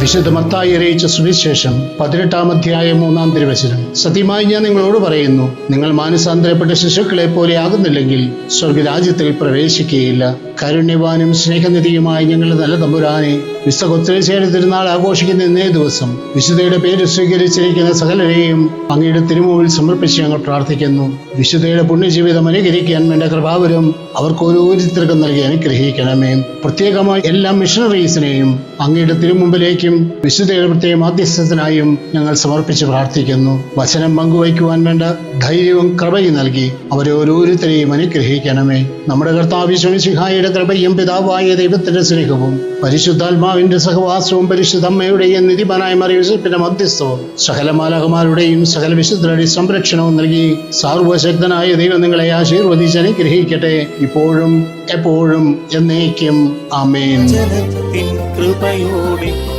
വിശുദ്ധ മത്തായി അറിയിച്ച സുവിശേഷം പതിനെട്ടാം അധ്യായം മൂന്നാം തിരുവചനം. സത്യമായി ഞാൻ നിങ്ങളോട് പറയുന്നു നിങ്ങൾ മാനസാന്തരപ്പെട്ട ശിശുക്കളെ പോലെ ആകുന്നില്ലെങ്കിൽ സ്വർഗരാജ്യത്തിൽ പ്രവേശിക്കുകയില്ല. കാരുണ്യവാനും സ്നേഹനിധിയുമായ ഞങ്ങളുടെ നല്ല തമ്പുരാനെ വിശുദ്ധ തിരുനാൾ ആഘോഷിക്കുന്ന ഇന്നേ ദിവസം വിശുദ്ധയുടെ പേര് സ്വീകരിച്ചിരിക്കുന്ന സകലരെയും അങ്ങയുടെ തിരുമുമ്പിൽ സമർപ്പിച്ച് ഞങ്ങൾ പ്രാർത്ഥിക്കുന്നു. വിശുദ്ധയുടെ പുണ്യജീവിതം അനുകരിക്കാൻ വേണ്ട കൃപാവരും അവർക്ക് ഓരോരുത്തർക്കും നൽകി അനുഗ്രഹിക്കണമേ. പ്രത്യേകമായി എല്ലാ മിഷണറീസിനെയും അങ്ങയുടെ തിരുമുമ്പിലേക്കും വിശുദ്ധയുടെ പ്രത്യേക മാധ്യസ്ഥത്തിനായും ഞങ്ങൾ സമർപ്പിച്ച് പ്രാർത്ഥിക്കുന്നു. വചനം പങ്കുവയ്ക്കുവാൻ വേണ്ട ധൈര്യവും കൃപയും നൽകി അവരെ ഓരോരുത്തരെയും അനുഗ്രഹിക്കണമേ. നമ്മുടെ കർത്താവ് ശമിസിഹായുടെ കൃപയും പിതാവായ ദൈവത്തിന്റെ സ്നേഹവും പരിശുദ്ധാത്മാവിന്റെ സഹവാസവും പരിശുദ്ധ അമ്മയുടെയും നിധിപനായ മറിയുസപ്പിന്റെ മധ്യസ്ഥവും സകല മാലകമാരുടെയും സകല വിശുദ്ധരുടെ സംരക്ഷണവും നൽകി സാർവശക്തനായ ദൈവം നിങ്ങളെ ആശീർവദിച്ച് അനുഗ്രഹിക്കട്ടെ. ഇപ്പോഴും എപ്പോഴും എന്നേക്കും. ആമേൻ. കൃപയോടെ